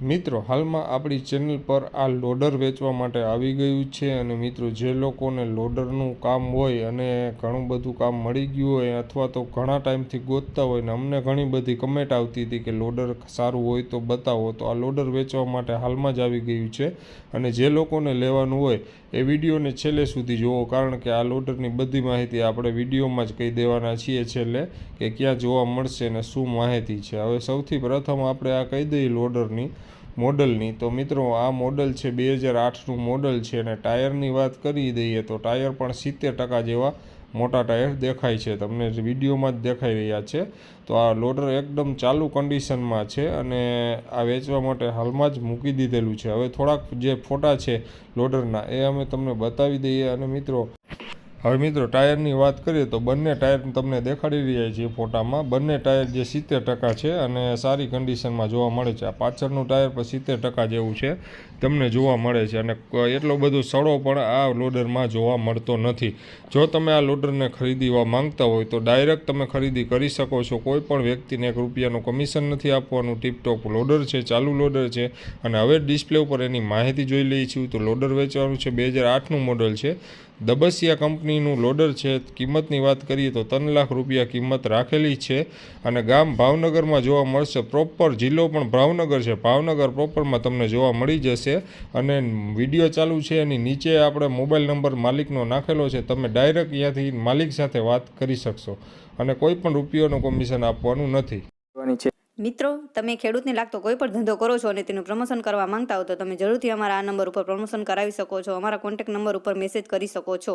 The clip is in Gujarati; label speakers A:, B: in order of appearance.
A: મિત્રો, હાલમાં આપણી ચેનલ પર આ લોડર વેચવા માટે આવી ગયું છે અને મિત્રો, જે લોકોને લોડરનું કામ હોય અને ઘણું બધું કામ મળી ગયું હોય અથવા તો ઘણા ટાઈમથી ગોતતા હોય ને અમને ઘણી બધી કમેન્ટ આવતી હતી કે લોડર સારું હોય તો બતાવો. તો આ લોડર વેચવા માટે હાલમાં જ આવી ગયું છે અને જે લોકોને લેવાનું હોય એ વિડીયોને છેલ્લે સુધી જુઓ, કારણ કે આ લોડરની બધી માહિતી આપણે વિડીયોમાં જ કહી દેવાના છીએ છેલ્લે કે ક્યાં જોવા મળશે અને શું માહિતી છે. હવે સૌથી પ્રથમ આપણે આ કહી દઈએ લોડરની મોડલની. તો મિત્રો, આ મોડલ છે બે હજાર આઠનું મોડલ છે અને ટાયરની વાત કરી દઈએ તો ટાયર પણ સિત્તેર ટકા જેવા મોટા ટાયર દેખાય છે. તમને વિડીયોમાં જ દેખાઈ રહ્યા છે. તો આ લોડર એકદમ ચાલુ કન્ડિશનમાં છે અને આ વેચવા માટે હાલમાં જ મૂકી દીધેલું છે. હવે થોડાક જે ફોટા છે લોડરના એ અમે તમને બતાવી દઈએ અને મિત્રો હવે મિત્રો, ટાયરની વાત કરીએ તો બંને ટાયર તમને દેખાડી રહ્યા છીએ ફોટામાં. બંને ટાયર જે સિત્તેર ટકા છે અને સારી કન્ડિશનમાં જોવા મળે છે. આ પાછળનું ટાયર પણ સિત્તેર ટકા જેવું છે, તમને જોવા મળે છે. અને એટલો બધો સડો પણ આ લોડરમાં જોવા મળતો નથી. જો તમે આ લોડરને ખરીદવા માંગતા હોય તો ડાયરેક્ટ તમે ખરીદી કરી શકો છો. કોઈ પણ વ્યક્તિને એક રૂપિયાનું કમિશન નથી આપવાનું. ટીપટોપ લોડર છે, ચાલુ લોડર છે અને હવે ડિસ્પ્લે ઉપર એની માહિતી જોઈ લઈ છું તો લોડર વેચવાનું છે, બે હજાર આઠનું મોડલ છે. દબસિયા કંપનીનું લોડર છે કિંમતની વાત કરીએ તો ત્રણ લાખ રૂપિયા કિંમત રાખેલી છે અને ગામ ભાવનગરમાં જોવા મળશે. પ્રોપર જિલ્લો પણ ભાવનગર છે. ભાવનગર પ્રોપરમાં તમને જોવા મળી જશે અને વીડિયો ચાલુ છે એની નીચે આપણે મોબાઈલ નંબર માલિકનો નાખેલો છે. તમે ડાયરેક્ટ ત્યાંથી માલિક સાથે વાત કરી શકશો અને કોઈ પણ રૂપિયાનું કમિશન આપવાનું નથી.
B: મિત્રો તમે ખેડૂતને લાગતો કોઈ પણ ધંધો કરો છો અને તેનું પ્રમોશન કરવા માંગતા હો તો તમે જરૂરથી અમારા આ નંબર ઉપર પ્રમોશન કરાવી શકો છો. અમારા કોન્ટેક્ટ નંબર ઉપર મેસેજ કરી શકો છો.